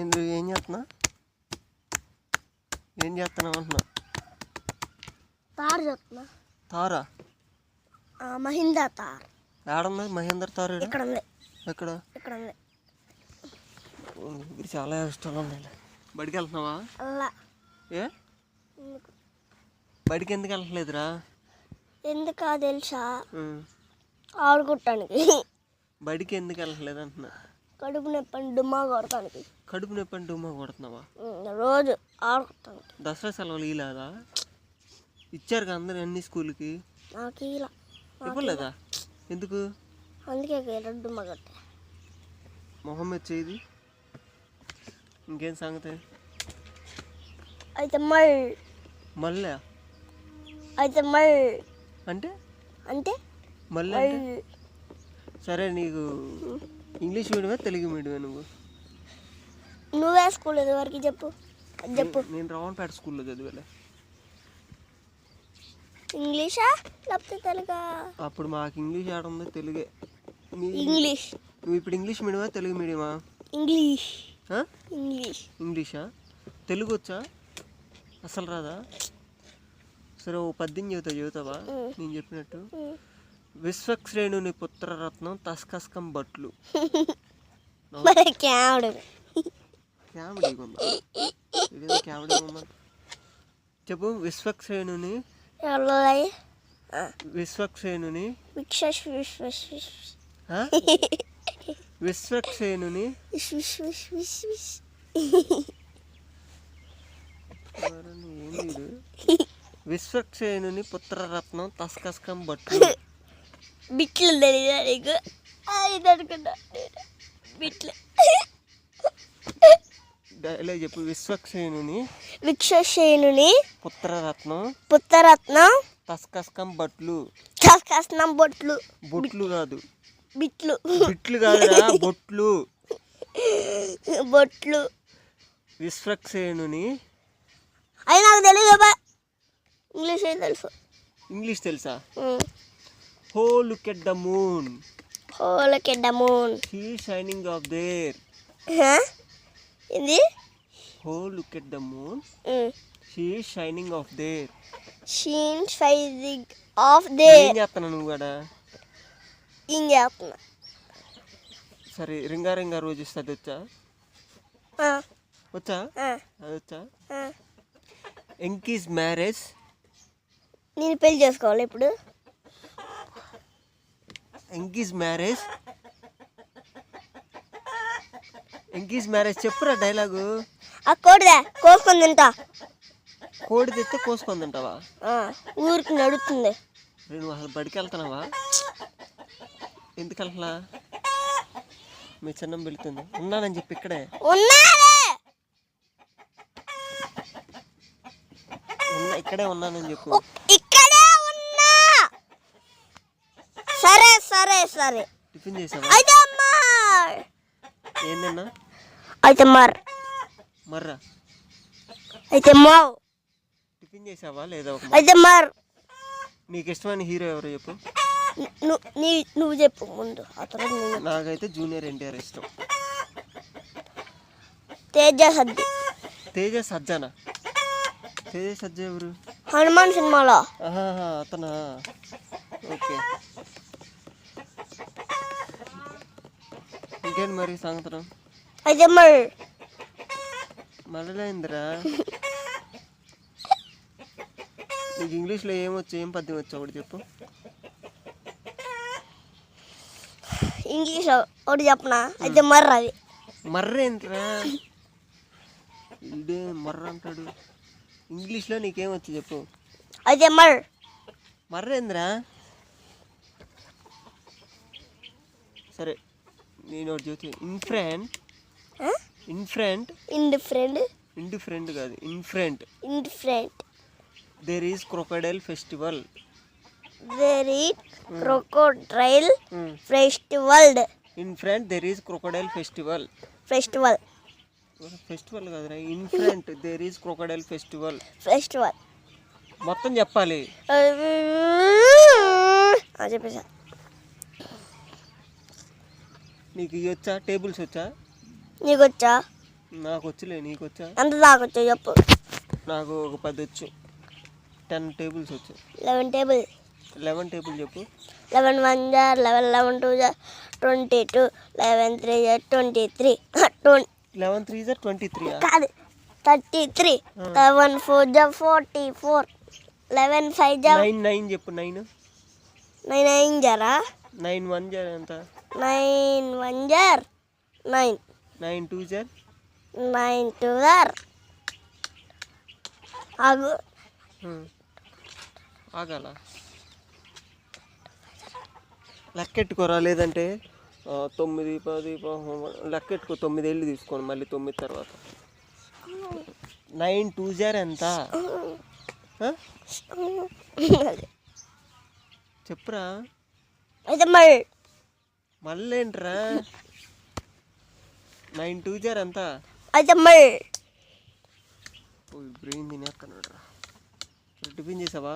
ఏంది ఏం చేస్తున్నా? ఏం చేస్తున్నావు అంటున్నా? తారు చెప్తున్నా. తారా? ఆ, మహిందా తార్. ఏడుంది? మహేందర్ తారు? ఇక్కడ ఉంది. ఎక్కడ? ఇక్కడ ఉంది. ఇది చాలా ఇష్టాలు ఉన్నాయి బడికి వెళ్తున్నావా? అలా ఏ? ఎందుకు? బడికి ఎందుకు వెళ్ళట్లేదురా? ఎందుకా తెలుసా. ఆడుకుంటానికి బడికి ఎందుకు వెళ్ళట్లేదు అంటున్నా? కడుపు నొప్పి డుమ్మా కొడతానికి. కడుపు నొప్పి ఉమ్మా కొడుతున్నావా? రోజు ఆడుకుంటానికి దసరా సెలవులు ఇలాదా ఇచ్చారు కదా అందరు అన్ని స్కూల్కి? నాకు ఇలా ఇవ్వలేదా? ఎందుకు? అందుకే ఇలా డుమ్మా కొట్టా. మొహమ్మద్ చేది ఇంకేం సంగతి? అయితే మళ్ళీ. మళ్ళా? అయితే మళ్ళీ. అంటే? అంటే? మళ్ళీ సరే నీకు ఇంగ్లీష్ మీడియమే తెలుగు మీడియమే నువ్వు? నువ్వే స్కూల్ వరకు చెప్పు. చెప్పు. నేను రావణపేట స్కూల్లో చదివాలే. ఇంగ్లీషా లేకపోతే తెలుగా? అప్పుడు మాకు ఇంగ్లీష్ ఆడ ఉంది తెలుగే. ఇంగ్లీష్. నువ్వు ఇప్పుడు ఇంగ్లీష్ మీడియమా తెలుగు మీడియమా? ఇంగ్లీష్? ఇంగ్లీష్. ఇంగ్లీషా? తెలుగు వచ్చా? అసలు రాదా? సరే ఓ పద్యం చెబుతావా? ఉం. నేను చెప్పినట్టు. విశ్వక్సేనుని పుత్రరత్నం తస్కస్కం క్యామిడీ. ఇదేదో క్యామిడీ ఉందా చెప్పు ఎవరు విశ్వక్సేనుని? విశ్వక్సేనుని? విశ్వక్సేనుని పుత్రరత్నం తస్కస్కం బట్లు. బిట్లు తెలియదా నీకు ఇది అనుకున్నా. నేను. బిట్లు. డైలాగ్ చెప్పు. విశ్వక్సేనుని విక్షసేనుని పుత్రరత్నం. పుత్తరత్నం తస్కస్కం బట్లు. కస్కస్నం బొట్లు. బొట్లు కాదు. బిట్లు. బిట్లు కాదురా బొట్లు. బొట్లు. విశ్వక్సేనుని అవి నాకు తెలియదు ఇంగ్లీష్ తెలుసు? ఇంగ్లీష్ తెలుసా? Oh look at the moon హోలకి moon he shining off there ఇది హో look at the moon he shining off there sheen fizzing off they ఏం చేస్తున్నావు నువ్వు కూడా ఏం చేస్తున్నా? సరే రింగా రింగా రోజు ఇస్తుంది వచ్చా? వచ్చా? అది వచ్చా. ఎంకీస్ మ్యారేజ్. నేను పెళ్ళి చేసుకోవాలి ఇప్పుడు. ఎంకీస్ మ్యారేజ్? ఎంకీస్ మ్యారేజ్ చెప్పురా డైలాగు. ఆ కోడిదా కోసుకొని తింటా. కోడి తెస్తే కోసుకొని తింటావా? ఆ, ఊరికి నడుస్తుంది రే, నువ్వు అసలు బడికి వెళ్తున్నావా? ఎందుకు వెళ్తలా మీ చిన్నం వెళుతుంది. ఉన్నానని చెప్పి ఇక్కడే. ఉన్నా ఇక్కడే ఉన్నానని చెప్పు ఇక్కడే ఉన్నా సరే టిఫిన్ చేసావా? అయితే అమ్మా! ఏందన్నా? అయితే మర్. మర్రా? అయితే మావ్. టిఫిన్ చేసావా లేదా ఒక అయితే మర్. నీకు ఇష్టమైన హీరో ఎవరో చెప్పు. నువ్వు నీ నువ్వు చెప్పు ముందు. ఆ తర్వాత నాకైతే జూనియర్ ఎన్టీఆర్ ఇష్టం. తేజ సద్ది తేజ సజ్జనా? తేజ సజ్జ ఎవరు? హనుమాన్ సినిమాలో. ఆహాహా, అతనా? ఓకే. ఇంకేంటి మరి సంగతులు అయితే మర్ మళ్ళీందిరా నీకు ఇంగ్లీష్లో ఏమొచ్చు ఏం పద్యం వచ్చు ఒకటి చెప్పు. ఇంగ్లీష్ ఒకటి చెప్పనా? అయితే మర్ అది. మర్రేంట్రా ఇదే మర్ర అంటాడు. ఇంగ్లీష్లో నీకేమొచ్చు చెప్పు. అయితే మర్. మర్రేంద్రా సరే నేను ఒకటి చెబుతా in front in front indifferent indifferent కాదు in front indifferent there is crocodile festival there eat crocodile festival in front there is crocodile festival festival festival కాదురా in front there is crocodile festival festival మొత్తం చెప్పాలి. చెప్పేసా. నీకు ఇవి వచ్చా? Tables వచ్చా? నీకు వచ్చా నాకు వచ్చులే నీకు వచ్చా ఎంత దాకొచ్చు చెప్పు. నాకు ఒక పది వచ్చు. టెన్ టేబుల్స్ వచ్చు. Eleven table. లెవెన్ టేబుల్ చెప్పు. లెవెన్ వన్ జార్ లెవెన్ లెవెన్ టూ జార్ twenty two eleven three jar twenty three. Twenty eleven three jar twenty three కాదు థర్టీ త్రీ. లెవెన్ ఫోర్ జార్ ఫార్టీ ఫోర్. లెవెన్ ఫైవ్ జార్. Nine nine చెప్పు nine. Nine nine జారా? Nine one జార్ ఎంత? Nine one జార్. Nine. Nine two జార్. Nine two జార్. ఆగు. ఆగాల? లెక్కెట్టుకోరా లేదంటే తొమ్మిది పది లెక్కెట్టుకో తొమ్మిది ఏళ్ళు తీసుకోండి మళ్ళీ తొమ్మిది తర్వాత. నైన్ టూ జార్ ఎంత? చెప్పురా. మళ్ళీ ఏంట్రా నైన్ టూ జార్ ఎంత? బ్రెయిన్ తినేస్తున్నాడు రా టిఫిన్ చేసావా?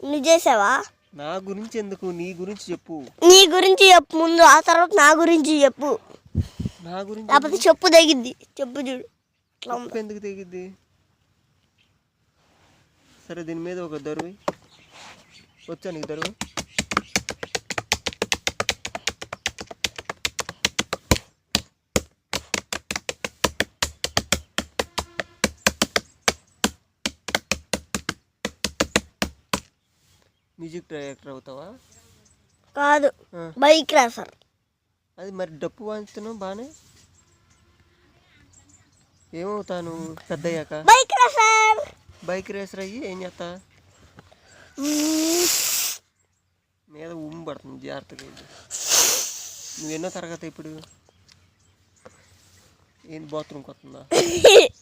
నువ్వు చేసావా? నా గురించి ఎందుకు? నీ గురించి చెప్పు. నీ గురించి చెప్పు. ముందు ఆ తర్వాత నా గురించి చెప్పు. నా గురించి లేకపోతే చెప్పు తగ్గిద్ది చెప్పు చూడు. ఎందుకు తెగిద్ది? సరే దీని మీద ఒక దరువు వచ్చా నీకు దరువు? మ్యూజిక్ డైరెక్టర్ అవుతావా? కాదు. బైక్ రాసర్ అది మరి డప్పు వాయించుతున్నావు బాగానే ఏమవుతాను పెద్దయ్యాక? బైక్ రాసర్ బైక్ రేసర్ అయ్యి ఏం చేస్తా? మీద ఉమ్ము పడుతుంది జాగ్రత్తగా. నువ్వు ఎన్నో తరగతి ఇప్పుడు? ఏంది బాత్రూమ్కి వస్తుందా?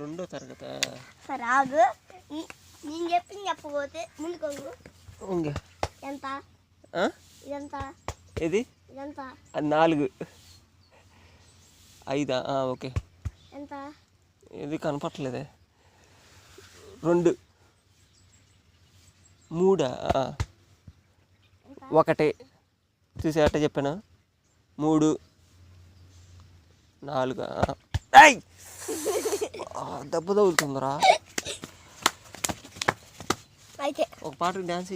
రెండో తరగతా? సరే నీ- నేను చెప్పింది చెప్పకపోతే ముందుకు ఎంత? ఏది? నాలుగు. ఐదా? ఓకే. ఎంత? ఇది కనపట్లేదే. రెండు. మూడా. ఒకటి. చూసి అట్ట చెప్పానా? మూడు. నాలుగు. దెబ్బ తగులుతుందిరా. ఒక పాటకి డ్యాన్స్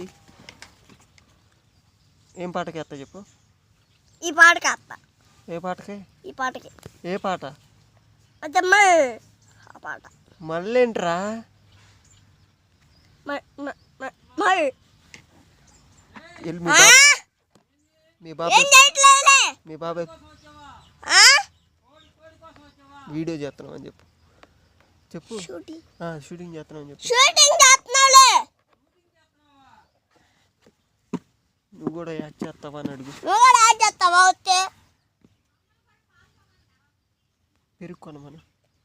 ఏం పాటకి వేస్తా చెప్పు. ఈ పాటకి అత్త. ఏ పాటకి? ఈ పాటకి. ఏ పాట? ఆ పాట. మళ్ళీ ఏంట్రా మరి మరి- మరి- మరి వెళ్ళి మీ బాబా మీ బాబాయ్ మీ బాబాయ్? వీడియో చేస్తున్నాం అని చెప్పు. చెప్పు. షూటింగ్. ఆ, షూటింగ్ చేస్తున్నాం అని చెప్పు షూటింగ్ చేస్తున్నావులే నువ్వు కూడా యాడ్ చేస్తావా అని అడుగు. నువ్వు కూడా యాడ్ చేస్తావా వస్తే పెరుక్కొను మనం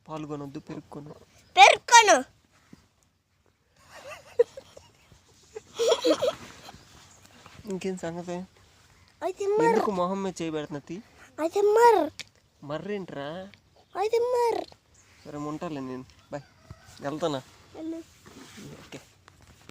పాల్గొనొద్దు పెరుక్కొను. పెరుక్కొను. ఇంకేం సంగతి? అయితే ఎందుకు మొహం మీద చేయబెడుతున్నది అయితే మర్. మర్రేంట్రా? అయితే మర్. సరే ఉంటాలే నేను. బాయ్ వెళ్తానా